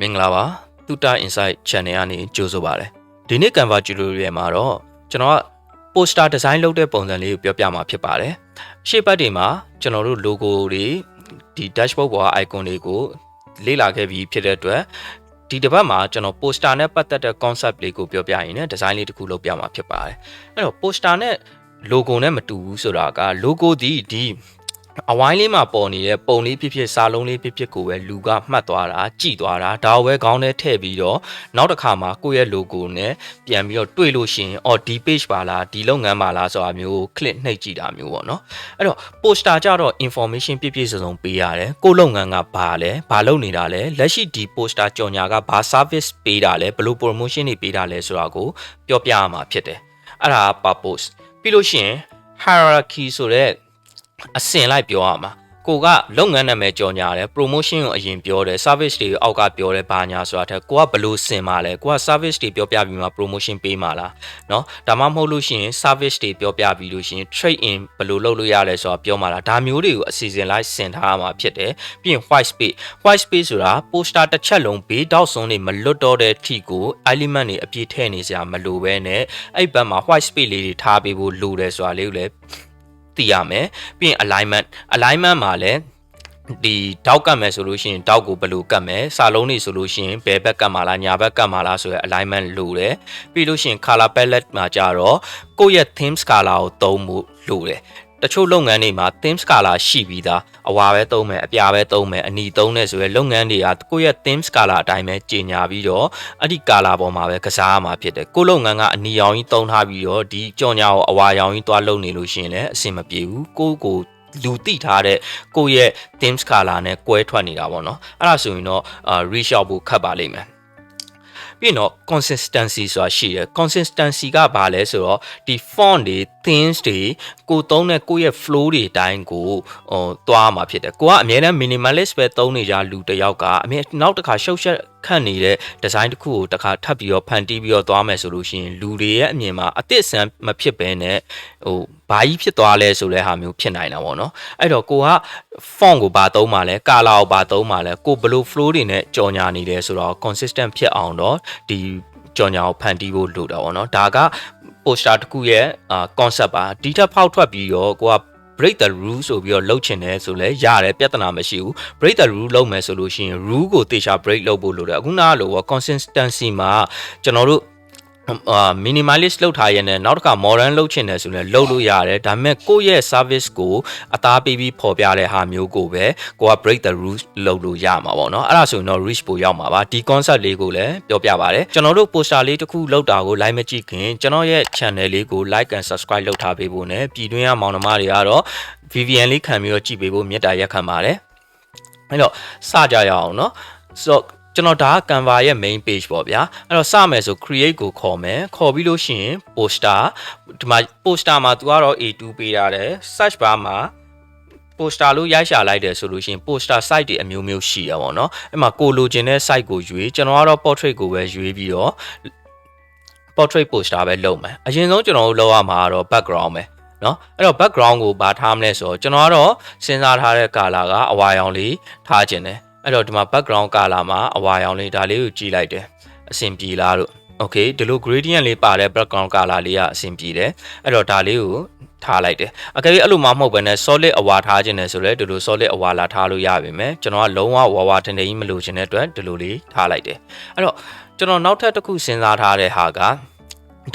မင်္ဂလာပါတူတာ insight channel ကနေကြိုဆိုပါရစေဒီနေ့ Canva tutorial မှာတော့ကျွန်တော်က poster design လုပ်တဲ့ပုံစံလေးကိုပြောပြမှာဖြစ်ပါတယ်ရှေ့ဘက်တွေမှာကျွန်တော်တို့ logo တွေဒီ dashboard ပေါ်က icon တွေကိုလေ့လာခဲ့ပြီးဖြစ်တဲ့အတွက်ဒီတစ်ပတ်မှာကျွန်တော် poster နဲ့ပတ်သက်တဲ့ concept လေးကိုပြောပြရင်လည်း design လေးတစ်ခုလုပ်ပြမှာဖြစ်ပါတယ်အဲ့တော့ poster နဲ့ logo နဲ့မတူဘူးဆိုတာက logo ဒီဒီ အဝိုင်းလေးမှာပေါ်နေတဲ့ပုံလေးဖြစ်ဖြစ်စာလုံးလေးဖြစ်ဖြစ်ကိုပဲလူကမှတ်သွားတာကြည်သွားတာဒါကိုပဲခေါင်းထဲထည့်ပြီးတော့နောက်တစ်ခါမှာကိုယ့်ရဲ့ logo နဲ့ပြန်ပြီးတော့တွေ့လို့ရှိရင်အော်ဒီ page ပါလားဒီလုပ်ငန်းပါလားဆိုတာမျိုး click နှိပ်ကြည့်တာမျိုးပေါ့နော်အဲ့တော့ poster ကြတော့ information ပြည့်ပြည့်စုံစုံပေးရတယ်ကိုယ့်လုပ်ငန်းကဘာလဲဘာလုပ်နေတာလဲလက်ရှိဒီ poster ကြော်ညာကဘာ service ပေးတာလဲဘယ်လို promotion တွေပေးတာလဲဆိုတာကိုပြောပြရမှာဖြစ်တယ်အဲ့ဒါက purpose ပြီးလို့ရှိရင် hierarchy ဆိုတဲ့ အဆင့်လိုက်ပြောရမှာကိုကလုပ်ငန်းနာမည်ကြော်ညာတယ် promotion ကိုအရင်ပြောတယ် service တွေအောက်ကပြောတယ်ဘာညာဆိုတာထက်ကိုကဘယ်လိုဆင်มาလဲကိုက service တွေပြောပြပြီးမှ promotion ပေးမှာလားเนาะဒါမှမဟုတ်လို့ရှိရင် service တွေပြောပြပြီးလို့ရှိရင် trade in ဘယ်လိုလုပ်လို့ရလဲဆိုတာပြောမှာလားဒါမျိုးတွေကိုအစီအစဉ်လိုက်ဆင်ထားမှာဖြစ်တယ်ပြီးရင် white space white space ဆိုတာ poster တစ်ချက်လုံးဘေးတောက်စွန်းတွေမလွတ်တော့တဲ့ ठी ကို element တွေအပြည့်ထည့်နေစရာမလိုပဲနဲ့အဲ့ဘက်မှာ white space လေးတွေထားပေးဖို့လိုတယ်ဆိုတာလေးကိုလည်း သိရမယ်ပြီးရင် alignment alignment မှာလည်းဒီတောက်ကတ်မယ်ဆိုလို့ရှိရင်တောက်ကိုဘယ်လိုကတ်မယ်စာလုံးတွေဆိုလို့ရှိရင်ဘယ်ဘက်ကတ်မှာလားညာဘက်ကတ်မှာလားဆိုရယ် alignment လိုတယ်ပြီးလို့ရှိရင် color palette မှာကြတော့ကိုယ့်ရဲ့ themes color ကိုသုံးဖို့လိုတယ် တချို့လုပ်ငန်းတွေမှာ themes color ရှိပြီးသားအဝါပဲသုံးမယ်အပြာပဲသုံးမယ်အနီသုံးတယ်ဆိုရယ်လုပ်ငန်းတွေကကိုယ့်ရဲ့ themes color အတိုင်းပဲကြီးညာပြီးတော့အဲ့ဒီ color ပေါ်မှာပဲကစားရမှာဖြစ်တယ်ကိုယ့်လုပ်ငန်းကအနီရောင်ကြီးသုံးထားပြီးတော့ဒီကြော်ညာကိုအဝါရောင်ကြီးသွားလုပ်နေလို့ရှိရင်လည်းအဆင်မပြေဘူးကိုယ့်ကိုလူတိထားတဲ့ကိုယ့်ရဲ့ themes color နဲ့ကွဲထွက်နေတာပေါ့နော်အဲ့ဒါဆိုရင်တော့ reach out ဖို့ခတ်ပါလိမ့်မယ်ပြီးတော့ consistency ဆိုတာရှိတယ် consistency ကဘာလဲဆိုတော့ဒီ font တွေ themes တွေ ကိုသုံးတဲ့ကိုယ့်ရဲ့ flow တွေအတိုင်းကိုဟိုသွားမှာဖြစ်တယ်ကိုကအများနဲ့ minimalist ပဲသုံးနေကြလူတစ်ယောက်ကအများနောက်တစ်ခါရှုပ်ရှက်ခန့်နေတဲ့ design တစ်ခုကိုတစ်ခါထပ်ပြီးတော့ဖန်တီးပြီးတော့သွားမယ်ဆိုလို့ရှိရင်လူတွေရဲ့အမြင်မှာအသစ်ဆန်းမဖြစ်ဘဲနဲ့ဟိုဘာကြီးဖြစ်သွားလဲဆိုတဲ့ဟာမျိုးဖြစ်နိုင်တာပေါ့နော်အဲ့တော့ကိုက font ကိုဘာသုံးမှာလဲ color ကိုဘာသုံးမှာလဲကိုဘယ်လို flow တွေနဲ့ကြော်ညာနေတယ်ဆိုတော့ consistent ဖြစ်အောင်တော့ဒီကြော်ညာကိုဖန်တီးဖို့လိုတာပေါ့နော်ဒါက poster တစ်ခုရဲ့ concept ပါဒီထက်ဖောက်ထွက်ပြီးတော့ကိုက break the rule ဆိုပြီးတော့လှုပ်ချင်တယ်ဆိုလဲရတယ်ပြဿနာမရှိဘူး break the rule လုပ်မယ်ဆိုလို့ရှိရင် rule ကိုတေချာ break လုပ်ဖို့လိုတယ်အခုနကလို consistency မှာကျွန်တော်တို့ အာမီနီမိုင်လစ်လောက်ထားရတဲ့နောက်တစ်ခါ modern လောက်ချင်တယ်ဆိုရင်လောက်လို့ရတယ်ဒါပေမဲ့ကိုယ့်ရဲ့ service ကိုအသားပေးပြီးပေါ်ပြတဲ့ဟာမျိုးကိုပဲကိုက break the rules လောက်လို့ရမှာပေါ့နော်အဲ့ဒါဆိုရင်တော့ reach ပိုရောက်မှာပါဒီ concept လေးကိုလည်းပြောပြပါတယ်ကျွန်တော်တို့ poster လေးတစ်ခုလောက်တာကို like မကြည့်ခင်ကျွန်တော်ရဲ့ channel လေးကို like and subscribe လောက်ထားပေးဖို့ ਨੇ ပြည်တွင်းကမောင်နှမတွေကတော့ VPN လေးခံပြီးတော့ကြည့်ပေးဖို့မြတ်တာရက်ခံပါတယ်အဲ့တော့စကြရအောင်နော် so ကျွန်တော်ဒါက Canva ရဲ့ main page ပေါ့ဗျာအဲ့တော့စမယ်ဆို create ကိုခေါ်မယ်ခေါ်ပြီးလို့ရှိရင် poster ဒီမှာ poster မှာ तू ကတော့ A2 ပေးထားတယ် search bar မှာ poster လို့ရိုက်ရှာလိုက်တယ်ဆိုလို့ရှိရင် poster site တွေအမျိုးမျိုးရှိရပါတော့အဲ့မှာကိုလိုချင်တဲ့ site ကိုရွေးကျွန်တော်ကတော့ portrait ကိုပဲရွေးပြီးတော့ portrait poster ပဲလုပ်မယ်အရင်ဆုံးကျွန်တော်တို့လုပ်ရမှာကတော့ background ပဲเนาะအဲ့တော့ background ကိုဘာထားမလဲဆိုတော့ကျွန်တော်ကတော့စဉ်းစားထားတဲ့ color ကအဝါရောင်လေးထားခြင်းတယ် အဲ့တော့ဒီမှာ background color မှာအဝါရောင်လေးဒါလေးကိုကြည့်လိုက်တယ်အဆင်ပြေလားလို့ okay ဒီလို gradient လေးပါတဲ့ background color လေးကအဆင်ပြေတယ်အဲ့တော့ဒါလေးကိုထားလိုက်တယ်အကယ်၍အဲ့လိုမှမဟုတ်ဘဲနဲ့ solid အဝါထားခြင်းနဲ့ဆိုလဲဒီလို solid အဝါလာထားလို့ရပါမယ်ကျွန်တော်ကလုံးဝဝါဝါထန်ထန်ကြီးမလိုချင်တဲ့အတွက်ဒီလိုလေးထားလိုက်တယ်အဲ့တော့ကျွန်တော်နောက်ထပ်တစ်ခုစဉ်းစားထားတဲ့ဟာက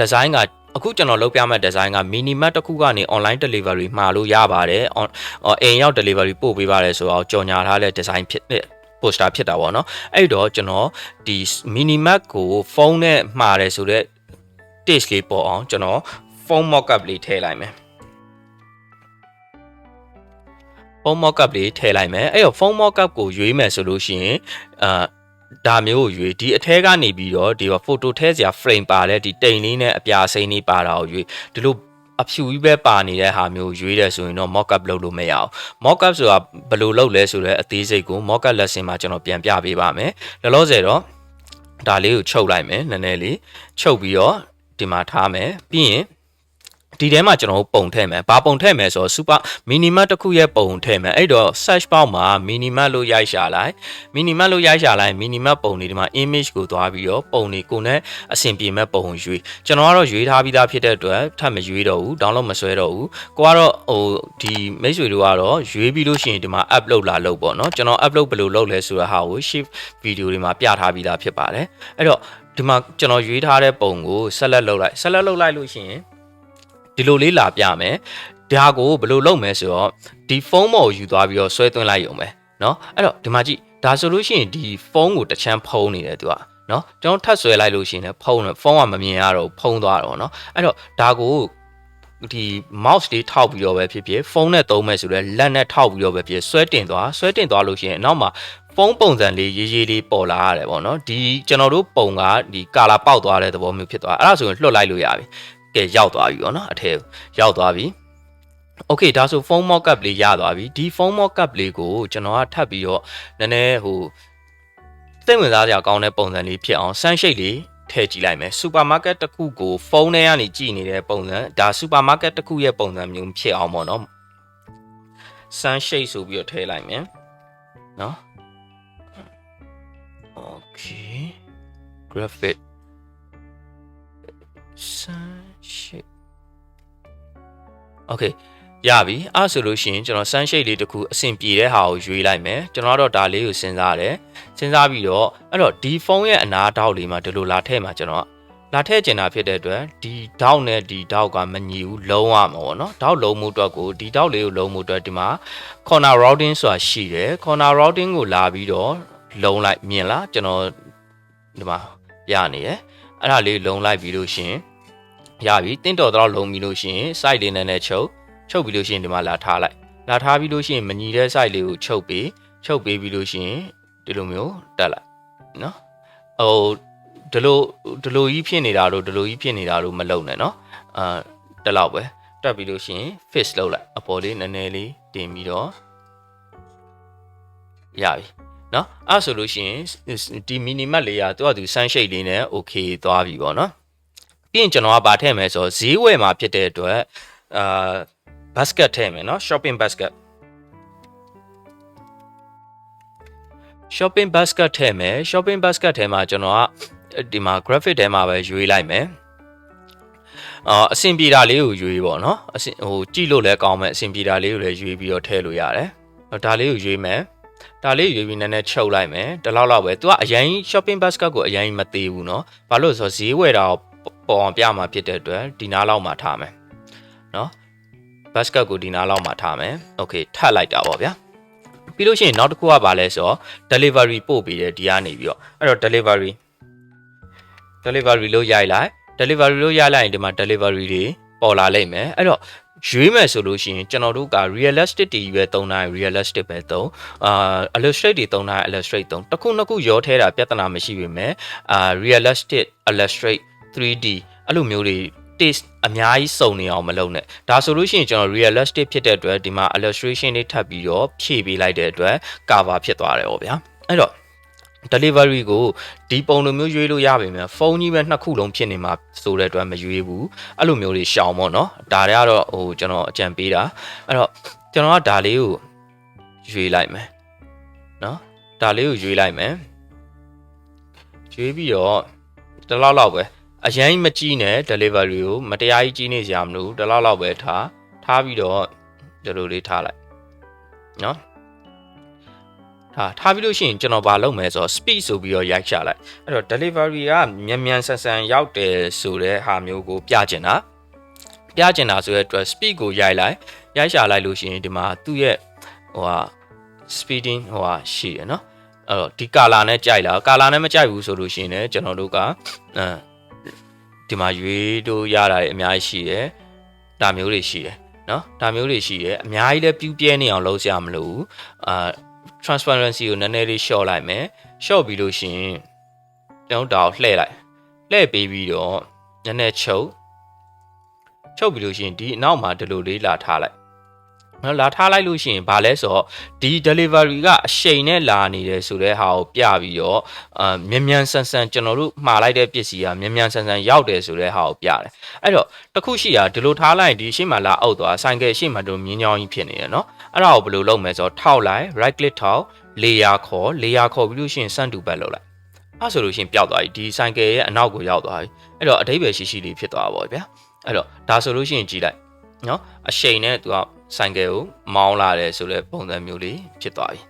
design ကအခုကျွန်တော်လုပ်ပြမဲ့ design က minimat တစ်ခုကနေ online delivery မှာလို့ရပါတယ်အိမ်ရောက် delivery ပို့ပေးပါတယ်ဆိုတော့ကြော်ညာထားတဲ့ design ဖြစ် poster ဖြစ်တာပေါ့နော်အဲ့တော့ကျွန်တော်ဒီ minimat ကိုဖုန်းနဲ့မှားတယ်ဆိုတော့ taste လေးပေါ်အောင်ကျွန်တော် phone mockup လေးထည့်လိုက်မယ် phone mockup လေးထည့်လိုက်မယ်အဲ့တော့ phone mockup ကိုရွေးမယ်ဆိုလို့ရှိရင်အာဒါမျိုးကိုရွေးဒီအထဲကနေပြီးတော့ဒီ photo ထဲစရာ frame ပါတဲ့ဒီတိမ်လေးနဲ့အပြာစိမ်းလေးပါတာကိုရွေးဒီလို အဖြူကြီးပဲပါနေတဲ့ဟာမျိုးရွေးတယ်ဆိုရင်တော့ mock up လုပ်လို့မရအောင် mock up ဆိုတာဘယ်လိုလုပ်လဲဆိုတော့အသေးစိတ်ကို mock up lesson မှာကျွန်တော်ပြန်ပြပေးပါမယ်လောလောဆယ်တော့ဒါလေးကိုချုပ်လိုက်မယ်နည်းနည်းလေးချုပ်ပြီးတော့ဒီမှာထားမယ်ပြီးရင် ဒီဒီထဲမှာကျွန်တော်တို့ပုံထည့်မယ်ဘာပုံထည့်မယ်ဆိုတော့ super minimum တစ်ခုရဲ့ပုံထည့်မယ်အဲ့တော့ search box မှာ minimum လို့ရိုက်ရှာလိုက် minimum လို့ရိုက်ရှာလိုက် minimum ပုံတွေဒီမှာ image ကိုသွားပြီးတော့ပုံတွေကိုနဲ့အဆင်ပြေမဲ့ပုံရွေးကျွန်တော်ကတော့ရွေးထားပြီးသားဖြစ်တဲ့အတွက်ထပ်မရွေးတော့ဘူး download မဆွဲတော့ဘူးကိုကတော့ဟိုဒီမိတ်ဆွေတို့ကတော့ရွေးပြီးလို့ရှိရင်ဒီမှာ upload လာလုပ်ပေါ့နော်ကျွန်တော် upload ဘယ်လိုလုပ်လဲဆိုတော့ဟာကို shift video တွေမှာပြထားပြီးသားဖြစ်ပါတယ်အဲ့တော့ဒီမှာကျွန်တော်ရွေးထားတဲ့ပုံကို select လုပ်လိုက် select လုပ်လိုက်လို့ရှိရင် ဒီလိုလေးလာပြမယ်ဒါကိုဘယ်လိုလုပ်မလဲဆိုတော့ဒီဖုန်းပေါ်ကိုယူသွားပြီးတော့ဆွဲသွင်းလိုက်ရုံပဲเนาะအဲ့တော့ဒီမှာကြည့်ဒါဆိုလို့ရှိရင်ဒီဖုန်းကိုတစ်ချမ်းဖုံးနေတယ်သူကเนาะကျွန်တော်ထပ်ဆွဲလိုက်လို့ရှိရင်လည်းဖုံးတယ်ဖုန်းကမမြင်ရတော့ဖုံးသွားတော့เนาะအဲ့တော့ဒါကိုဒီ mouse လေးထောက်ပြီးတော့ပဲဖြစ်ဖြစ်ဖုန်းနဲ့သုံးမဲ့ဆိုတော့လက်နဲ့ထောက်ပြီးတော့ပဲဖြစ်ဆွဲတင်သွားဆွဲတင်သွားလို့ရှိရင်နောက်မှာဖုန်းပုံစံလေးရေးရေးလေးပေါ်လာရတယ်ပေါ့နော်ဒီကျွန်တော်တို့ပုံကဒီကာလာပေါက်သွားတဲ့သဘောမျိုးဖြစ်သွားအဲ့ဒါဆိုရင်လွှတ်လိုက်လို့ရပြီ ကဲရောက်သွားပြီပေါ့နော်အထဲရောက်သွားပြီโอเคဒါဆိုဖုန်း mockup လေးရသွားပြီဒီဖုန်း mockup လေးကိုကျွန်တော်ကထပ်ပြီးတော့နည်းနည်းဟိုစိတ်ဝင်စားစရာကောင်းတဲ့ပုံစံလေးဖြစ်အောင် sunshade လေးထည့်ကြည့်လိုက်မယ်စူပါမားကတ်တစ်ခုကိုဖုန်းထဲကနေကြည့်နေတဲ့ပုံစံဒါစူပါမားကတ်တစ်ခုရဲ့ပုံစံမျိုးဖြစ်အောင်ပေါ့နော် sunshade ဆိုပြီးတော့ထည့်လိုက်မယ်နော် okay graphic sunshade okay ရပြီအဲ့ဆိုလို့ရှိရင်ကျွန်တော် sunshade လေးတစ်ခုအဆင်ပြေတဲ့ဟာကိုရွေးလိုက်မယ်ကျွန်တော်တော့ဒါလေးကိုစဉ်းစားတယ်စဉ်းစားပြီးတော့အဲ့တော့ဒီဖုန်းရဲ့အနားတောက်လေးမှာဒီလိုလာထည့်မှာကျွန်တော်လာထည့်ကျင်တာဖြစ်တဲ့အတွက်ဒီတောက်နဲ့ဒီတောက်ကမညီဘူးလုံးဝမှာပေါ့နော်တောက်လုံးမှုအတွက်ကိုဒီတောက်လေးကိုလုံးမှုအတွက်ဒီမှာ corner routing ဆိုတာရှိတယ် corner routing ကိုလာပြီးတော့လုံးလိုက်မြင်လားကျွန်တော်ဒီမှာရနေရယ်အဲ့ဒါလေးလုံးလိုက်ပြီးလို့ရှင် ရပြီတင့်တော်တော့လုံးပြီးလို့ရှင် site လေးနဲ့နဲ့ချုပ်ချုပ်ပြီးလို့ရှိရင်ဒီမှာလာထားလိုက်လာထားပြီးလို့ရှိရင်မညီတဲ့ site လေးကိုချုပ်ပြီးချုပ်ပေးပြီးလို့ရှိရင်ဒီလိုမျိုးတက်လိုက်နော်ဟိုဒီလိုဒီလိုကြီးဖြစ်နေတာတို့ဒီလိုကြီးဖြစ်နေတာတို့မလုံနဲ့နော်အာတက်လောက်ပဲတက်ပြီးလို့ရှိရင် fix လုပ်လိုက်အပေါ်လေးနည်းနည်းလေးတင်ပြီးတော့ရပြီနော်အဲ့ဆိုလို့ရှိရင်ဒီ minimat လေးကသူကသူ sunshade လေးနဲ့ okay သွားပြီပေါ့နော် ပြီးရင်ကျွန်တော်ကဗာထည့်မယ်ဆိုတော့ဈေးဝယ်မှာဖြစ်တဲ့အတွက်အာ basket ထည့်မယ်เนาะ shopping basket shopping basket ထည့်မယ် shopping basket ထဲမှာကျွန်တော်ကဒီမှာ graphic ထဲမှာပဲရွေးလိုက်မယ်အာအဆင်ပြေတာလေးကိုရွေးပေါ့เนาะအဆင်ဟိုကြည့်လို့လည်းကောင်းမယ်အဆင်ပြေတာလေးကိုလည်းရွေးပြီးတော့ထည့်လို့ရတယ်ဒါလေးကိုရွေးမယ်ဒါလေးရွေးပြီးနည်းနည်းချုပ်လိုက်မယ်တလောက်လောက်ပဲ तू ကအရင် shopping basket ကိုအရင်မသေးဘူးเนาะဘာလို့ဆိုတော့ဈေးဝယ်တာ ပေါ်အောင်ပြမှာဖြစ်တဲ့အတွက်ဒီနားလောက်မှာထားမယ်เนาะ basket ကိုဒီနားလောက်မှာထားမယ်။ Okay ထပ်လိုက်တာပေါ့ဗျာ။ပြီးလို့ရှိရင်နောက်တစ်ခုကဘာလဲဆိုတော့ delivery ပို့ပေးတယ်ဒီကနေပြီးတော့အဲ့တော့ delivery delivery လို့ရိုက်လိုက် delivery လို့ရိုက်လိုက်ရင်ဒီမှာ delivery တွေပေါ်လာလိမ့်မယ်။အဲ့တော့ရွေးမယ်ဆိုလို့ရှိရင်ကျွန်တော်တို့က realistic တွေပဲသုံးတိုင်း realistic ပဲသုံးအာ illustrate တွေသုံးတိုင်း illustrate သုံးတစ်ခုနှစ်ခုရောထဲတာပြဿနာမရှိပေမဲ့အာ realistic illustrate 3D အဲ့လိုမျိုးတွေ taste အများကြီးစုံနေအောင်မလုပ်နဲ့ဒါဆိုလို့ရှိရင်ကျွန်တော် realistic ဖြစ်တဲ့အတွက်ဒီမှာ illustration တွေထပ်ပြီးတော့ဖြည့်ပေးလိုက်တဲ့အတွက် cover ဖြစ်သွားတယ်ပေါ့ဗျာအဲ့တော့ delivery ကိုဒီပုံလိုမျိုးရွေးလို့ရပါမယ်ဖုန်းကြီးပဲနှစ်ခုလုံးဖြစ်နေမှာဆိုတဲ့အတွက်မရွေးဘူးအဲ့လိုမျိုးတွေရှောင်ပေါ့နော်ဒါတွေကတော့ဟိုကျွန်တော်အကြံပေးတာအဲ့တော့ကျွန်တော်ကဒါလေးကိုရွေးလိုက်မယ်နော်ဒါလေးကိုရွေးလိုက်မယ်ရွေးပြီးတော့တလောက်လောက်ပဲ အရင်မကြီးနဲ့ delivery ကိုမတရားကြီးကြီးနေစရာမလိုဘူးဒီလောက်လောက်ပဲထားထားပြီးတော့ဒီလိုလေးထားလိုက်နော်ထားထားပြီးလို့ရှိရင်ကျွန်တော်ဘာလုပ်မလဲဆိုတော့ speed ဆိုပြီးတော့ရိုက်ချလိုက်အဲ့တော့ delivery ကမြန်မြန်ဆန်ဆန်ရောက်တယ်ဆိုတဲ့ဟာမျိုးကိုပြချင်တာပြချင်တာဆိုတဲ့အတွက် speed ကိုရိုက်လိုက်ရိုက်ချလိုက်လို့ရှိရင်ဒီမှာသူ့ရဲ့ဟိုဟာ speeding ဟိုဟာရှိရယ်နော်အဲ့တော့ဒီ color နဲ့ကြိုက်လား color နဲ့မကြိုက်ဘူးဆိုလို့ရှိရင်လည်းကျွန်တော်တို့ကအဲ ဒီမှာရွေးတို့ရတာတွေအများကြီးရှိတယ်ဒါမျိုးတွေရှိတယ်နော်ဒါမျိုးတွေရှိတယ်အများကြီးလည်းပြူးပြဲနေအောင်လုပ်စရာမလိုဘူးအာ transparency ကိုနည်းနည်းလေး short လိုက်မယ် short ပြီးလို့ရှိရင်ကျွန်တော်ဒါကိုလှည့်လိုက်လှည့်ပေးပြီးတော့နည်းနည်းချုပ်ချုပ်ပြီးလို့ရှိရင်ဒီအနောက်မှာဒီလိုလေးလာထားလိုက် နော်လာထားလိုက်လို့ရှိရင်ဘာလဲဆိုတော့ဒီ delivery ကအရှိန်နဲ့လာနေတယ်ဆိုတဲ့ဟာကိုပြပြီးတော့အာမြန်မြန်ဆန်ဆန်ကျွန်တော်တို့မှားလိုက်တဲ့ပစ္စည်းကမြန်မြန်ဆန်ဆန်ရောက်တယ်ဆိုတဲ့ဟာကိုပြတယ်အဲ့တော့တခုရှိတာဒီလိုထားလိုက်ရင်ဒီရှေ့မှာလာအုပ်သွားဆိုင်ကယ်ရှေ့မှာတို့မြင်းချောင်းကြီးဖြစ်နေတယ်နော်အဲ့ဒါကိုဘယ်လိုလုပ်မလဲဆိုတော့ထောက်လိုက် right click ထောက် layer ခေါ် layer ခေါ်ပြီးလို့ရှိရင် send to back လုပ်လိုက်အဲ့ဆိုလို့ရှိရင်ပျောက်သွားပြီဒီဆိုင်ကယ်ရဲ့အနောက်ကိုရောက်သွားပြီအဲ့တော့အတိပ္ပယ်ရှိရှိလေးဖြစ်သွားပါဗျာအဲ့တော့ဒါဆိုလို့ရှိရင်ကြည်လိုက်နော်အရှိန်နဲ့သူက ဆိုင်ကယ်ကိုမောင်းလာတယ်ဆိုတဲ့ပုံစံမျိုးလေးဖြစ်သွားပြီ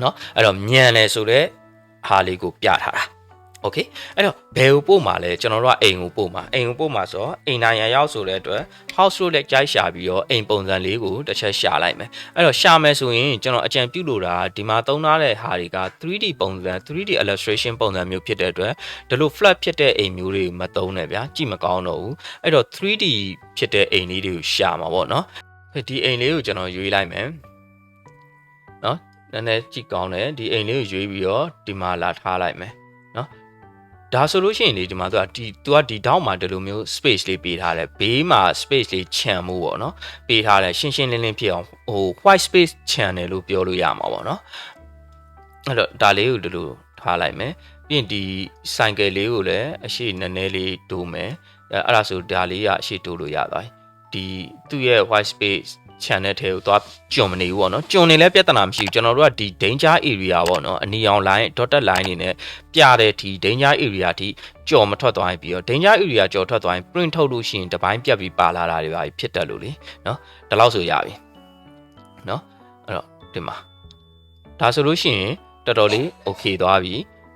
เนาะအဲ့တော့မြန်တယ်ဆိုတဲ့ဟာလေးကိုပြထားတာโอเคအဲ့တော့ဘယ်ကိုပို့မှာလဲကျွန်တော်တို့ကအိမ်ကိုပို့မှာအိမ်ကိုပို့မှာဆိုတော့အိမ်နိုင်ရန်ရောက်ဆိုတဲ့အတွက် house road လက်ကြိုက်ရှာပြီးတော့အိမ်ပုံစံလေးကိုတစ်ချက်ရှာလိုက်မယ်အဲ့တော့ရှာမယ်ဆိုရင်ကျွန်တော်အကြံပြုလို့တာဒီမှာသုံးထားတဲ့ဟာတွေက 3D ပုံစံ 3D illustration ပုံစံမျိုးဖြစ်တဲ့အတွက်ဒီလို flat ဖြစ်တဲ့အိမ်မျိုးတွေကိုမသုံးနဲ့ဗျာကြည့်မကောင်းတော့ဘူးအဲ့တော့ 3D ဖြစ်တဲ့အိမ်လေးတွေကိုရှာမှာပေါ့နော် ဒီအိမ်လေးကိုကျွန်တော်ရွေးလိုက်မယ်နော်နည်းနည်းကြည့်ကောင်းတယ်ဒီအိမ်လေးကိုရွေးပြီးတော့ဒီမှာလာထားလိုက်မယ်နော်ဒါဆိုလို့ရှိရင်ဒီမှာသူကဒီသူကဒီတောင်းမှာဒီလိုမျိုး space လေးပေးထားတယ်ဘေးမှာ space လေးခြံမှုပေါ့နော်ပေးထားတယ်ရှင်းရှင်းလင်းလင်းဖြစ်အောင်ဟို white space ခြံတယ်လို့ပြောလို့ရမှာပေါ့နော်အဲ့တော့ဒါလေးကိုဒီလိုထားလိုက်မယ်ပြီးရင်ဒီဆိုင်ကယ်လေးကိုလည်းအရှိနည်းနည်းလေးတိုးမယ်အဲ့ဒါဆိုဒါလေးကအရှိတိုးလို့ရသွားပြီ ဒီသူ့ရဲ့ white space channel ထဲကိုသွားကျွံမနေဘူးပေါ့နော်ကျွံနေလဲပြဿနာမရှိဘူးကျွန်တော်တို့ကဒီ danger area ပေါ့နော်အနီအောင် line dotted line နေနဲ့ပြတဲ့ဒီ danger area ထိကြော်မထွက်သွားရင်ပြီးတော့ danger area ကြော်ထွက်သွားရင် print ထုတ်လို့ရှိရင်တပိုင်းပြတ်ပြီးပါလာတာတွေပါဖြစ်တတ်လို့လေနော်ဒါလောက်ဆိုရပြီနော်အဲ့တော့ဒီမှာဒါဆိုလို့ရှိရင်တော်တော်လေး okay သွားပြီ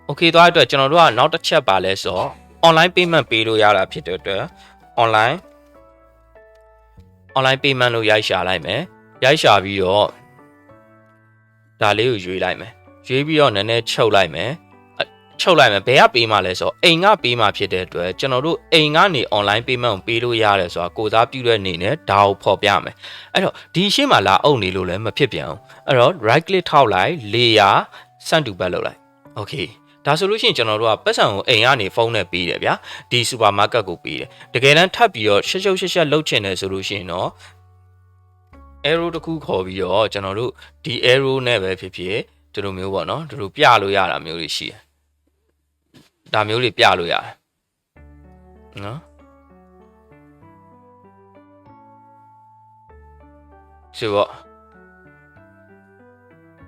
okay သွားတဲ့အတွက်ကျွန်တော်တို့ကနောက်တစ်ချက်ပါလဲဆိုတော့ online payment ပေးလို့ရတာဖြစ်တဲ့အတွက် online online payment လို့ရိုက်ရှာလိုက်မယ်ရိုက်ရှာပြီးတော့ဒါလေးကိုရွေးလိုက်မယ်ရွေးပြီးတော့နည်းနည်းချုပ်လိုက်မယ်ချုပ်လိုက်မယ်ဘယ်ကပေးမှလဲဆိုတော့အိမ်ကပေးမှဖြစ်တဲ့အတွက်ကျွန်တော်တို့အိမ်ကနေ online payment ကိုပေးလို့ရတယ်ဆိုတာကိုစားပြုတဲ့အနေနဲ့ဒါကိုဖော်ပြမယ်အဲ့တော့ဒီရှင်းမှာလာအုပ်နေလို့လည်းမဖြစ်ပြန်အောင်အဲ့တော့ right click ထောက်လိုက် layer send to back လုပ်လိုက် okay ဒါဆိုလို့ရှိရင်ကျွန်တော်တို့ကပတ်စံကိုအိမ်ကနေဖုန်းနဲ့ပေးတယ်ဗျာဒီစူပါမားကတ်ကိုပေးတယ်တကယ်တမ်းထပ်ပြီးတော့ရှက်ရှုပ်ရှက်ရှက်လှုပ်ချင်တယ်ဆိုလို့ရှိရင်တော့ arrow တစ်ခုခေါ်ပြီးတော့ကျွန်တော်တို့ဒီ arrow နဲ့ပဲဖြစ်ဖြစ်ဒီလိုမျိုးပေါ့နော်ဒီလိုပြလို့ရတာမျိုးတွေရှိတယ်ဒါမျိုးတွေပြလို့ရတယ်နော်ဆိုတော့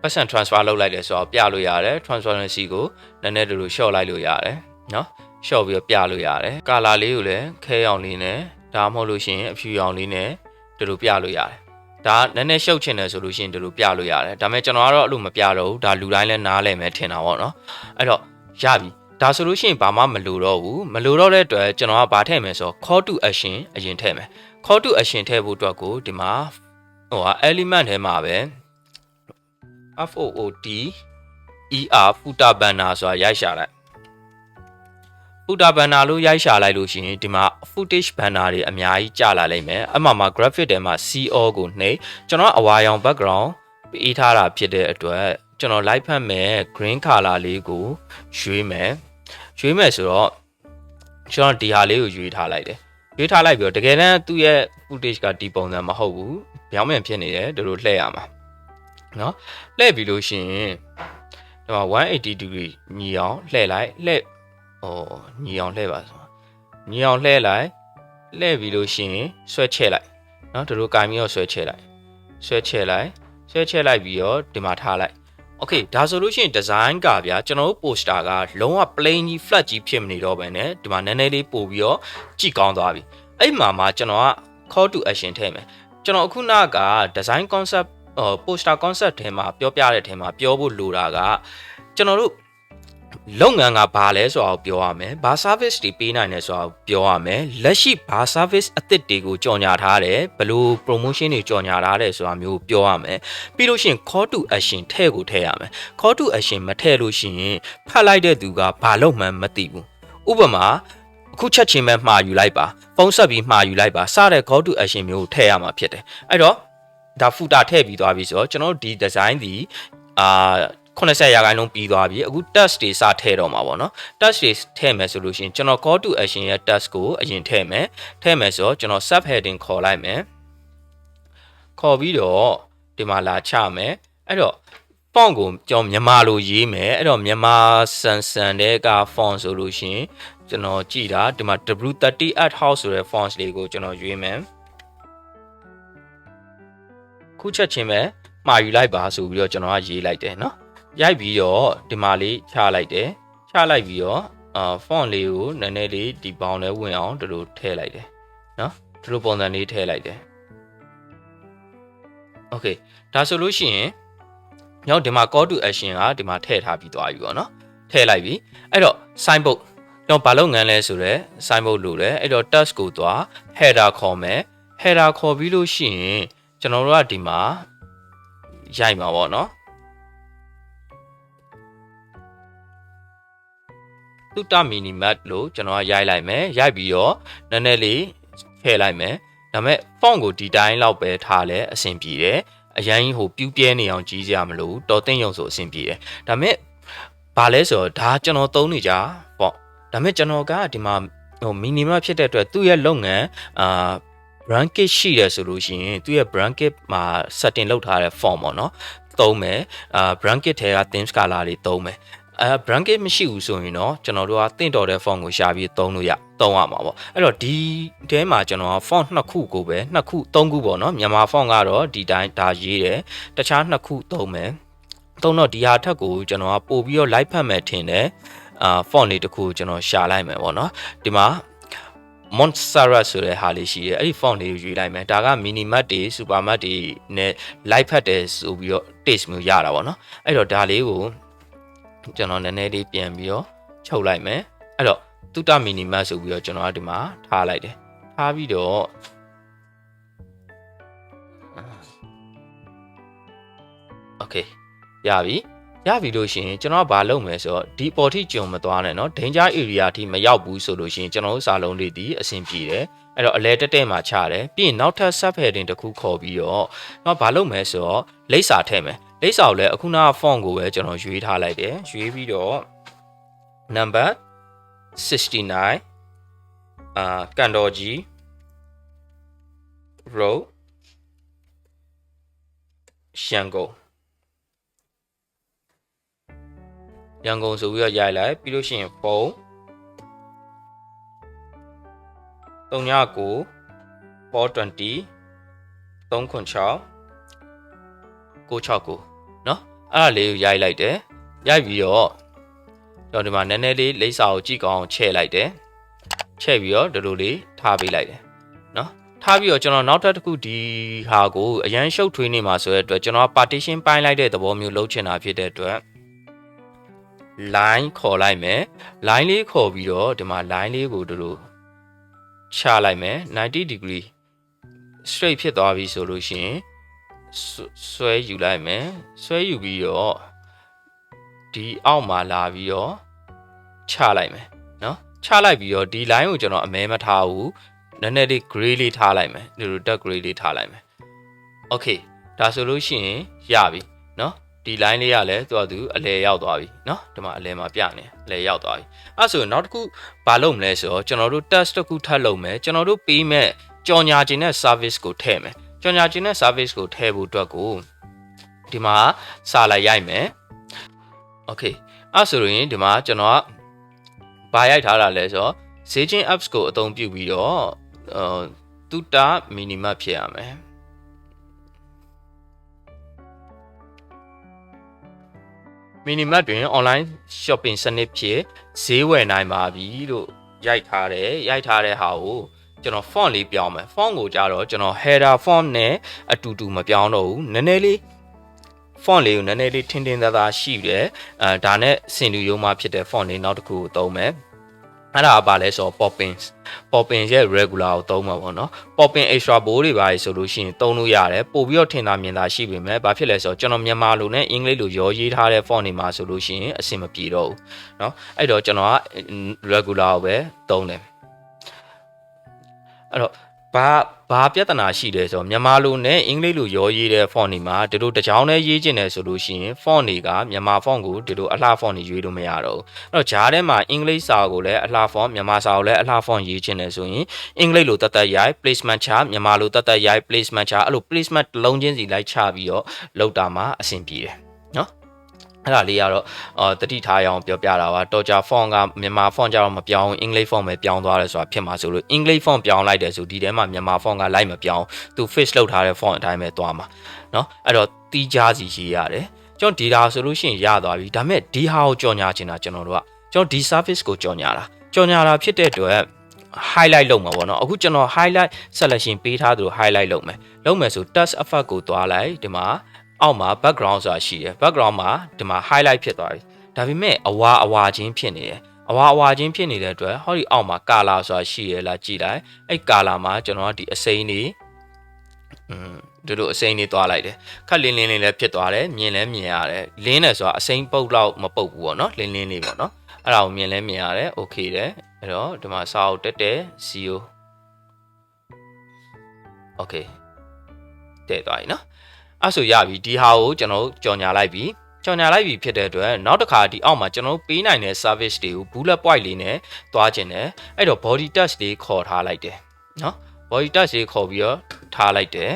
ပတ်စံ transfer လုပ်လိုက်တယ်ဆိုတော့ပြလို့ရတယ် transparency ကိုနည်းနည်းတူတူ short လိုက်လို့ရတယ်နော် short ပြီးတော့ပြလို့ရတယ် color လေးကိုလည်းခဲအောင်လေးနဲ့ဒါမှမဟုတ်လို့ရှိရင်အဖြူရောင်လေးနဲ့ဒီလိုပြလို့ရတယ်ဒါနည်းနည်းရှုပ်ချင်တယ်ဆိုလို့ရှိရင်ဒီလိုပြလို့ရတယ်ဒါပေမဲ့ကျွန်တော်ကတော့အဲ့လိုမပြတော့ဘူးဒါလူတိုင်းလည်းနားလည်မယ်ထင်တာပေါ့နော်အဲ့တော့ရပြီဒါဆိုလို့ရှိရင်ဘာမှမလိုတော့ဘူးမလိုတော့တဲ့အတွက်ကျွန်တော်ကဘာထည့်မယ်ဆိုတော့ call to action အရင်ထည့်မယ် call to action ထည့်ဖို့အတွက်ကိုဒီမှာဟိုဟာ element ထဲမှာပဲ FOOT ER footer banner ဆိုတာရိုက်ရှာလိုက် footer banner လို့ရိုက်ရှာလိုက်လို့ရှိရင်ဒီမှာ footage banner တွေအများကြီးကြာလာလိမ့်မယ်အမှမှာ graphic ထဲမှာ CO ကိုနှိပ်ကျွန်တော်အဝါရောင် background ပေးထားတာဖြစ်တဲ့အတွက်ကျွန်တော် light ဖတ်မယ် green color လေးကိုရွေးမယ်ရွေးမယ်ဆိုတော့ကျွန်တော်ဒီဟာလေးကိုရွေးထားလိုက်တယ်ရွေးထားလိုက်ပြီးတော့တကယ်တမ်းသူ့ရဲ့ footage ကဒီပုံစံမဟုတ်ဘူးပြောင်းပြန်ဖြစ်နေတယ်တို့လိုလှည့်ရမှာ เนาะလှည့်ပြီးလို့ရှိရင်ဒီမှာ180 degree ညီအောင်လှည့်လိုက်လှည့်ဩညီအောင်လှည့်ပါဆိုညီအောင်လှည့်လိုက်လှည့်ပြီးလို့ရှိရင်ဆွဲချဲ့လိုက်เนาะတို့ကင်ပြီးတော့ဆွဲချဲ့လိုက်ဆွဲချဲ့လိုက်ဆွဲချဲ့လိုက်ပြီးတော့ဒီမှာထားလိုက်โอเคဒါဆိုလို့ရှိရင် design ကဗျာကျွန်တော်တို့ poster ကလုံးဝ plain ကြီး flat ကြီးဖြစ်မနေတော့ဘဲနဲ့ဒီမှာနည်းနည်းလေးပို့ပြီးတော့ကြည့်ကောင်းသွားပြီအဲ့မှာမှာကျွန်တော်က call to action ထည့်မယ်ကျွန်တော်အခုနက design concept ဟို poster concept ထဲမှာပြောပြတဲ့ထဲမှာပြောဖို့လိုတာကကျွန်တော်တို့လုပ်ငန်းကဘာလဲဆိုတာကိုပြောရမယ်။ဘာ service တွေပေးနိုင်လဲဆိုတာကိုပြောရမယ်။လက်ရှိဘာ service အသစ်တွေကိုကြော်ညာထားတယ်။ဘယ်လို promotion တွေကြော်ညာထားတယ်ဆိုတာမျိုးပြောရမယ်။ပြီးလို့ရှိရင် call to action ထည့်ကိုထည့်ရမယ်။ call to action မထည့်လို့ရှိရင်ဖတ်လိုက်တဲ့သူကဘာလုပ်မှန်းမသိဘူး။ဥပမာအခုချက်ချင်းပဲမှာယူလိုက်ပါဖုန်းဆက်ပြီးမှာယူလိုက်ပါစတဲ့ call to action မျိုးကိုထည့်ရမှာဖြစ်တယ်အဲ့တော့ ဒါဖူတာထည့်ပြီးသွားပြီဆိုတော့ကျွန်တော်တို့ဒီ design ဒီအာ80ရာခိုင်နှုန်းပြီးသွားပြီအခု test တွေစထည့်တော့မှာပေါ့နော် test တွေထည့်မယ်ဆိုလို့ရှိရင်ကျွန်တော် call to action ရဲ့ test ကိုအရင်ထည့်မယ်ထည့်မယ်ဆိုတော့ကျွန်တော် sub heading ခေါ်လိုက်မယ်ခေါ်ပြီးတော့ဒီမှာလာချမယ်အဲ့တော့ font ကိုကျွန်တော်မြန်မာလိုရေးမယ်အဲ့တော့မြန်မာဆန်ဆန်တဲ့က font ဆိုလို့ရှိရင်ကျွန်တော်ကြည့်တာဒီမှာ W30 at house ဆိုတဲ့ font လေးကိုကျွန်တော်ရွေးမယ် ခုချက်ချင်းပဲမှာယူလိုက်ပါဆိုပြီးတော့ကျွန်တော်ကရေးလိုက်တယ်နော်ရိုက်ပြီးတော့ဒီမှာလေးချလိုက်တယ်ချလိုက်ပြီးတော့အာ font လေးကိုနည်းနည်းလေးဒီဘောင်ထဲဝင်အောင်ဒီလိုထည့်လိုက်တယ်နော်ဒီလိုပုံစံလေးထည့်လိုက်တယ် Okay ဒါဆိုလို့ရှိရင်ညောင်းဒီမှာ call to action ကဒီမှာထည့်ထားပြီးသွားပြီပေါ့နော်ထည့်လိုက်ပြီအဲ့တော့ sign book ကျွန်တော်ဘာလုပ်ငန်းလဲဆိုတော့ sign book လို့လဲအဲ့တော့ task ကိုသွား header ခေါ်မယ် header ခေါ်ပြီးလို့ရှိရင် ကျွန်တော်တို့ကဒီမှာရိုက်မှာပေါ့နော်တူတာမီနီမတ်လို့ကျွန်တော်ကရိုက်လိုက်မယ်ရိုက်ပြီးတော့နည်းနည်းလေးထည့်လိုက်မယ်ဒါပေမဲ့ font ကိုဒီတိုင်းလောက်ပဲထားလဲအဆင်ပြေတယ်အရင်ဟိုပြူးပြဲနေအောင်ကြီးစရာမလိုဘူးတော်သိမ့်ရုံဆိုအဆင်ပြေတယ်ဒါပေမဲ့ဘာလဲဆိုတော့ဒါကျွန်တော်သုံးနေကြပေါ့ဒါပေမဲ့ကျွန်တော်ကဒီမှာဟို minimum ဖြစ်တဲ့အတွက်သူ့ရဲ့လုပ်ငန်းအာ bracket ရှိတယ်ဆိုလို့ရှိရင်သူ့ရဲ့ bracket မှာ setting လုပ်ထားတဲ့ form ပေါ့နော်သုံးမယ်အာ bracket ထဲက theme color တွေသုံးမယ်အဲ bracket မရှိဘူးဆိုရင်တော့ကျွန်တော်တို့ကတင့်တော်တဲ့ font ကိုရှာပြီးသုံးလို့ရသုံးရမှာပေါ့အဲ့တော့ဒီထဲမှာကျွန်တော်က font နှစ်ခုကိုပဲနှစ်ခုသုံးခုပေါ့နော်မြန်မာ font ကတော့ဒီတိုင်းဒါရေးတယ်တခြားနှစ်ခုသုံးမယ်သုံးတော့ဒီဟာထက်ကိုကျွန်တော်ကပို့ပြီးတော့ live ဖတ်မယ်ထင်တယ်အာ font လေးတစ်ခုကျွန်တော်ရှာလိုက်မယ်ပေါ့နော်ဒီမှာ Montserrat ဆိုတဲ့ဟာလေးရှိတယ်အဲ့ဒီ font လေးကိုရွေးလိုက်မယ်ဒါက mini mat တွေ super mat တွေနဲ့ live ဖတ်တယ်ဆိုပြီးတော့ taste မျိုးရတာပေါ့နော်အဲ့တော့ဒါလေးကိုကျွန်တော်နည်းနည်းလေးပြန်ပြီးတော့ချုပ်လိုက်မယ်အဲ့တော့တုတမီနီမတ်ဆိုပြီးတော့ကျွန်တော်ကဒီမှာထားလိုက်တယ်ထားပြီးတော့โอเคရပြီ ရပြီလို့ရှိရင်ကျွန်တော်ကဘာလုပ်မလဲဆိုတော့ဒီပေါ်ထိကြုံမသွားနဲ့เนาะ danger area ထိမရောက်ဘူးဆိုလို့ရှိရင်ကျွန်တော်တို့စာလုံးလေးဒီအဆင်ပြေတယ်အဲ့တော့အလဲတက်တက်မှာချတယ်ပြီးရင်နောက်ထပ် sub heading တစ်ခုခေါ်ပြီးတော့တော့ဘာလုပ်မလဲဆိုတော့လိပ်စာထည့်မယ်လိပ်စာကိုလည်းအခုနက font ကိုပဲကျွန်တော်ရွေးထားလိုက်တယ်ရွေးပြီးတော့ number 69အာကန်တော်ကြီး row ရှန်ကုန် ရန်ကုန်ဆိုပြီးတော့ရိုက်လိုက်ပြီးလို့ရှိရင်ဖုန်း39 420 396 669เนาะအဲ့ဒါလေးကိုရိုက်လိုက်တယ်ရိုက်ပြီးတော့ကျွန်တော်ဒီမှာနည်းနည်းလေးလိပ်စာကိုကြည့်ကောင်းအောင်ချဲ့လိုက်တယ်ချဲ့ပြီးတော့ဒီလိုလေးထားပေးလိုက်တယ်เนาะထားပြီးတော့ကျွန်တော်နောက်ထပ်တစ်ခုဒီဟာကိုအရန်ရှုပ်ထွေးနေမှာဆိုတဲ့အတွက်ကျွန်တော် partition ပိုင်းလိုက်တဲ့သဘောမျိုးလုပ်ချင်တာဖြစ်တဲ့အတွက် line ခေါ်လိုက်မယ် line လေးခေါ်ပြီးတော့ဒီမှာ line လေးကိုတို့လိုချလိုက်မယ်90 degree straight ဖြစ်သွားပြီဆိုလို့ရှိရင်ဆွဲယူလိုက်မယ်ဆွဲယူပြီးတော့ဒီအောက်မှာလာပြီးတော့ချလိုက်မယ်เนาะချလိုက်ပြီးတော့ဒီ line ကိုကျွန်တော်အမဲမထားဘူးနည်းနည်းလေး gray လေးထားလိုက်မယ်ဒီလို dark gray လေးထားလိုက်မယ် okay ဒါဆိုလို့ရှိရင်ရပြီเนาะ ဒီ line လေးကလည်းသူ့အတူအလဲရောက်သွားပြီเนาะဒီမှာအလဲမှာပြနေအလဲရောက်သွားပြီအဲ့ဆိုနောက်တစ်ခုဘာလုပ်မလဲဆိုတော့ကျွန်တော်တို့ test တစ်ခုထပ်လုပ်မယ်ကျွန်တော်တို့ပေးမဲ့ကြော်ညာခြင်းတဲ့ service ကိုထည့်မယ်ကြော်ညာခြင်းတဲ့ service ကိုထည့်ဖို့အတွက်ကိုဒီမှာစာလိုက်ရိုက်မယ် okay အဲ့ဆိုရင်ဒီမှာကျွန်တော်ကဘာရိုက်ထားတာလဲဆိုတော့ဈေးချင်း apps ကိုအသုံးပြုပြီးတော့အာတူတာ minimum ဖြစ်ရမယ် မီနီမတ်တွင် online shopping စနစ်ဖြင့်ဈေးဝယ်နိုင်ပါပြီလို့ရိုက်ထားတယ်ရိုက်ထားတဲ့ဟာကိုကျွန်တော် font လေးပြောင်းမယ် font ကိုကြတော့ကျွန်တော် header font နဲ့အတူတူမပြောင်းတော့ဘူးနည်းနည်းလေး font လေးကိုနည်းနည်းလေးထင်းထင်းသားသားရှိတယ်အဲဒါနဲ့စင်တူရုံးမှဖြစ်တဲ့ font လေးနောက်တစ်ခုကိုသုံးမယ် အဲ့ဒါကဘာလဲဆိုတော့ poppins poppins ရဲ့ regular ကိုသုံးမှာပေါ့နော် poppin extra bold တွေပါဆိုလို့ရှိရင်သုံးလို့ရတယ်ပို့ပြီးတော့ထင်သာမြင်သာရှိပေမဲ့ဘာဖြစ်လဲဆိုတော့ကျွန်တော်မြန်မာလိုနဲ့အင်္ဂလိပ်လိုရောရေးထားတဲ့ font တွေမှာဆိုလို့ရှိရင်အဆင်မပြေတော့ဘူးเนาะအဲ့တော့ကျွန်တော်က regular ကိုပဲသုံးတယ်အဲ့တော့ ဘာဘာပြဿနာရှိလဲဆိုတော့မြန်မာလိုနဲ့အင်္ဂလိပ်လိုရောရေးတဲ့ font တွေမှာဒီလိုတစ်ကြောင်းနဲ့ရေးကျင်တယ်ဆိုလို့ရှိရင် font တွေကမြန်မာ font ကိုဒီလိုအလှ font တွေရွေးလို့မရတော့ဘူးအဲ့တော့ဂျားထဲမှာအင်္ဂလိပ်စာကိုလည်းအလှ font မြန်မာစာကိုလည်းအလှ font ရေးကျင်တယ်ဆိုရင်အင်္ဂလိပ်လိုတတ်တတ်ရိုက် placement ချမြန်မာလိုတတ်တတ်ရိုက် placement ချအဲ့လို placement တစ်လုံးချင်းစီလိုက်ချပြီးတော့လောက်တာမှာအဆင်ပြေတယ်နော် အဲ့ဒါလေးကတော့အာတတိထားရအောင်ပြောပြတာပါတော်ကြာ font ကမြန်မာ font ကြတော့မပြောင်းအင်္ဂလိပ် font ပဲပြောင်းသွားတယ်ဆိုတာဖြစ်မှာဆိုလို့အင်္ဂလိပ် font ပြောင်းလိုက်တယ်ဆိုဒီထဲမှာမြန်မာ font ကလိုက်မပြောင်းသူ fix လုပ်ထားတဲ့ font အတိုင်းပဲသွားမှာเนาะအဲ့တော့တီးခြားစီရေးရတယ်ကျွန်တော်ဒီဒါဆိုလို့ရှိရင်ရသွားပြီဒါပေမဲ့ဒီဟာကိုကြော်ညာချင်တာကျွန်တော်တို့ကကျွန်တော်ဒီ service ကိုကြော်ညာတာကြော်ညာတာဖြစ်တဲ့အတွက် highlight လုပ်မှာပေါ့နော်အခုကျွန်တော် highlight selection ပေးထားသလို highlight လုပ်မယ်လုပ်မယ်ဆို touch effect ကိုသွားလိုက်ဒီမှာ အောက်မှာ background ဆိုတာရှိတယ် background မှာဒီမှာ highlight ဖြစ်သွားပြီဒါပေမဲ့အဝါအဝါချင်းဖြစ်နေတယ်အဝါအဝါချင်းဖြစ်နေတဲ့အတွက်ဟောဒီအောက်မှာ color ဆိုတာရှိရလားကြည့်လိုက်အဲ့ color မှာကျွန်တော်ကဒီအစိမ်းတွေอืมဒီလိုအစိမ်းတွေသွားလိုက်တယ်ခက်လင်းလင်းလေးလည်းဖြစ်သွားတယ်မြင်လည်းမြင်ရတယ်လင်းတယ်ဆိုတာအစိမ်းပုတ်လောက်မပုတ်ဘူးပေါ့နော်လင်းလင်းလေးပေါ့နော်အဲ့ဒါကိုမြင်လည်းမြင်ရတယ်โอเคတယ်အဲ့တော့ဒီမှာစာအုပ်တက်တယ်0 okay တဲ့သွားပြီနော် အဲ့ဆိုရပြီဒီဟာကိုကျွန်တော်ကြော်ညာလိုက်ပြီကြော်ညာလိုက်ပြီဖြစ်တဲ့အတွက်နောက်တစ်ခါဒီအောက်မှာကျွန်တော်ပေးနိုင်တဲ့ service တွေကို bullet point လေးနဲ့သွားခြင်းတယ်အဲ့တော့ body touch လေးခေါ်ထားလိုက်တယ်နော် body touch လေးခေါ်ပြီးတော့ထားလိုက်တယ်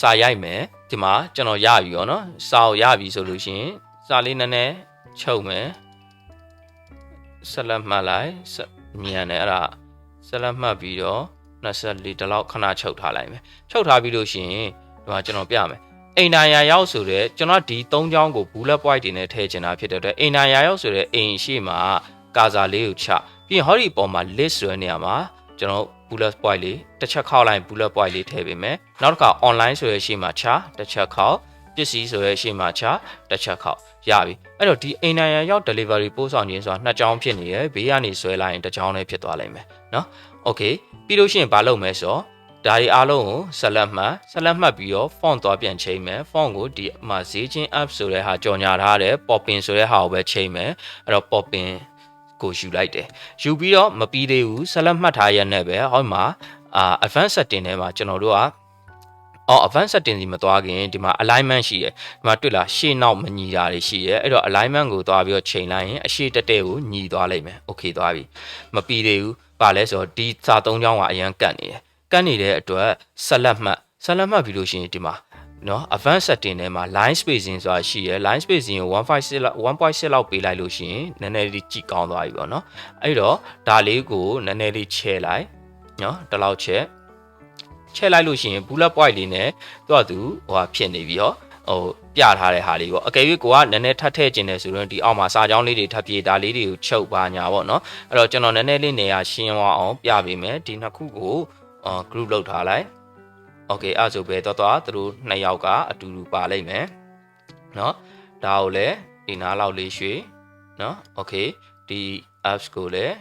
စာရိုက်မယ်ဒီမှာကျွန်တော်ရပြီရောနော်စာကိုရပြီဆိုလို့ရှိရင်စာလေးနည်းနည်းချုပ်မယ်ဆက်လက်မှတ်လိုက်မြန်တယ်အဲ့ဒါဆက်လက်မှတ်ပြီးတော့24ဒီလောက်ခဏချုပ်ထားလိုက်မယ်ချုပ်ထားပြီးလို့ရှိရင်ဒီမှာကျွန်တော်ပြမယ် အိမ်နိုင်ရာရောက်ဆိုတဲ့ကျွန်တော်ဒီ၃ချောင်းကို bullet point တွေနဲ့ထည့်ချင်တာဖြစ်တဲ့အတွက်အိမ်နိုင်ရာရောက်ဆိုတဲ့အိမ်ရှိမှာကာစာလေးကိုချပြီးရင်ဟောဒီပေါ်မှာ list ဆိုတဲ့နေရာမှာကျွန်တော် bullet point လေးတစ်ချက်ခောက်လိုက် bullet point လေးထည့်ပေးမယ်နောက်တစ်ခါ online ဆိုတဲ့ရှိမှာချတစ်ချက်ခောက်ပစ္စည်းဆိုတဲ့ရှိမှာချတစ်ချက်ခောက်ရပြီအဲ့တော့ဒီအိမ်နိုင်ရာရောက် delivery ပို့ဆောင်ခြင်းဆိုတာနှစ်ချောင်းဖြစ်နေရယ်ဘေးကနေဆွဲလိုက်ရင်တစ်ချောင်းလည်းဖြစ်သွားလိမ့်မယ်เนาะ okay ပြီးလို့ရှိရင်ဘာလုပ်မလဲဆိုတော့ ဒါတွေအားလုံးကိုဆက်လက်မှတ်ဆက်လက်မှတ်ပြီးတော့ font သွားပြန်ချိန်မယ် font ကိုဒီမှာဈေးချင်း app ဆိုတဲ့ဟာကြော်ညာထားတယ် popping ဆိုတဲ့ဟာကိုပဲချိန်မယ်အဲ့တော့ popping ကိုယူလိုက်တယ်ယူပြီးတော့မပြီးသေးဘူးဆက်လက်မှတ်ထားရတဲ့ပဲဟောမှာအာ advanced setting ထဲမှာကျွန်တော်တို့ကအော် advanced setting စီမသွားခင်ဒီမှာ alignment ရှိတယ်ဒီမှာတွေ့လားရှေ့နောက်မညီတာတွေရှိတယ်အဲ့တော့ alignment ကိုသွားပြီးတော့ချိန်လိုက်ရင်အရှေ့တက်တဲ့ကိုညီသွားလိမ့်မယ် okay သွားပြီမပြီးသေးဘူးပါလဲဆိုတော့ဒီစာသုံးချောင်းကအရန်ကတ်နေတယ် ကတ်နေတဲ့အတွက်ဆက်လက်မှတ်ဆက်လက်မှတ်ပြီးလို့ရှိရင်ဒီမှာနော် advanced setting ထဲမှာ line spacing ဆိုတာရှိရယ် line spacing ကို1.6လောက်1.6လောက်ပေးလိုက်လို့ရှိရင်နည်းနည်းလေးကြည့်ကောင်းသွားပြီပေါ့နော်အဲ့တော့ဒါလေးကိုနည်းနည်းလေးချဲလိုက်နော်ဒီလောက်ချဲချဲလိုက်လို့ရှိရင် bullet point လေးနဲ့သူ့အတူဟိုဟာဖြစ်နေပြီဟောဟိုပြထားတဲ့ဟာလေးပေါ့အကယ်၍ကိုကနည်းနည်းထပ်ထည့်ခြင်းတယ်ဆိုတော့ဒီအောက်မှာစာကြောင်းလေးတွေထပ်ပြေဒါလေးတွေကိုချုပ်ပါညာပေါ့နော်အဲ့တော့ကျွန်တော်နည်းနည်းလေးနေရာရှင်းအောင်ပြပေးမယ်ဒီနှစ်ခုကိုအာ group လောက်ထားလိုက်โอเคအဲ့ဆိုပဲတော့တော့သူတို့နှစ်ယောက်ကအတူတူပါလိမ့်မယ်เนาะဒါကိုလည်းဒီနားလောက်လေးရွှေ့เนาะโอเคဒီ apps ကိုလည်း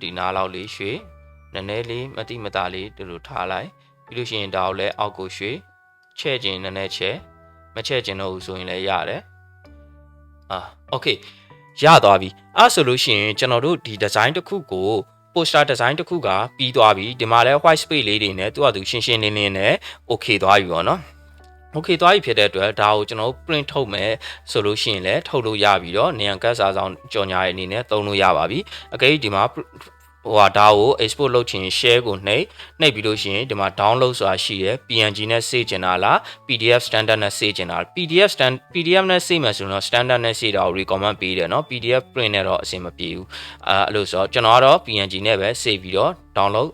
ဒီနားလောက်လေးရွှေ့နည်းနည်းလေးမတိမတာလေးဒီလိုထားလိုက်ပြီးလို့ရှိရင်ဒါကိုလည်းအောက်ကိုရွှေ့ချဲ့ခြင်းနည်းနည်းချဲ့မချဲ့ခြင်းတော့ဘူးဆိုရင်လည်းရတယ်အာโอเคရသွားပြီအဲ့ဆိုလို့ရှိရင်ကျွန်တော်တို့ဒီ design တစ်ခုကို poster design တစ်ခုကပြီးသွားပြီဒီမှာလဲ white space လေးတွေနဲ့သူ့အတူရှင်းရှင်းလင်းလင်းနဲ့ okay သွားပြီပေါ့နော် okay သွားပြီဖြစ်တဲ့အတွက်ဒါကိုကျွန်တော် print ထုတ်မယ်ဆိုလို့ရှိရင်လည်းထုတ်လို့ရပြီတော့နေရန်ကတ်စာဆောင်ကြော်ညာရဲ့အနေနဲ့သုံးလို့ရပါပြီအကယ်ဒီမှာ ဟိုဟာဒါကို export လုပ်ချင် share ကိုနှိပ်နှိပ်ပြီးလို့ရှိရင်ဒီမှာ download ဆိုတာရှိရယ် PNG နဲ့ save ချင်တာလား PDF standard နဲ့ save ချင်တာ PDF stand PDF နဲ့ save မယ်ဆိုတော့ standard နဲ့ save တာကို recommend ပေးတယ်เนาะ PDF print နဲ့တော့အဆင်မပြေဘူးအဲအဲ့လိုဆိုတော့ကျွန်တော်ကတော့ PNG နဲ့ပဲ save ပြီးတော့ download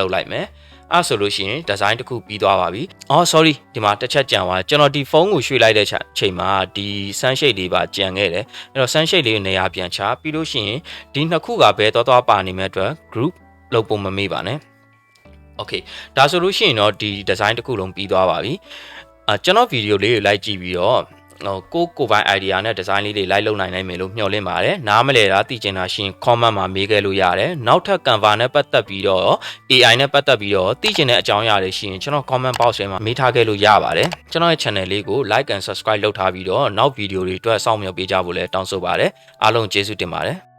လုပ်လိုက်မယ်အဲ့ဆိုလို့ရှိရင်ဒီဇိုင်းတစ်ခုပြီးသွားပါပြီ။အော် sorry ဒီမှာတစ်ချက်ကြံသွားကျွန်တော်ဒီဖုန်းကိုရွှေ့လိုက်တဲ့ချိန်မှာဒီ sunshade လေးပါကြံခဲ့တယ်။အဲ့တော့ sunshade လေးကိုနေရာပြန်ချပြီးလို့ရှိရင်ဒီနှစ်ခုကဘယ်တော့တော့ပါနေမဲ့အတွက် group လုပ်ဖို့မမေ့ပါနဲ့။ Okay ဒါဆိုလို့ရှိရင်တော့ဒီ design တစ်ခုလုံးပြီးသွားပါပြီ။အာကျွန်တော်ဗီဒီယိုလေးကိုလိုက်ကြည့်ပြီးတော့ ဟိုကိုကိုပိုင် idea နဲ့ design လေးတွေလိုက်လုပ်နိုင်နိုင်မယ်လို့မျှော်လင့်ပါတယ်။နားမလဲတာသိချင်တာရှင် comment မှာမေးခဲ့လို့ရတယ်။နောက်ထပ် Canva နဲ့ပတ်သက်ပြီးတော့ AI နဲ့ပတ်သက်ပြီးတော့သိချင်တဲ့အကြောင်းအရာတွေရှိရင်ကျွန်တော် comment box ထဲမှာမေးထားခဲ့လို့ရပါတယ်။ကျွန်တော်ရဲ့ channel လေးကို like and subscribe လုပ်ထားပြီးတော့နောက်ဗီဒီယိုတွေအတွက်စောင့်မျှော်ပေးကြဖို့လည်းတောင်းဆိုပါတယ်။အားလုံးကျေးဇူးတင်ပါတယ်။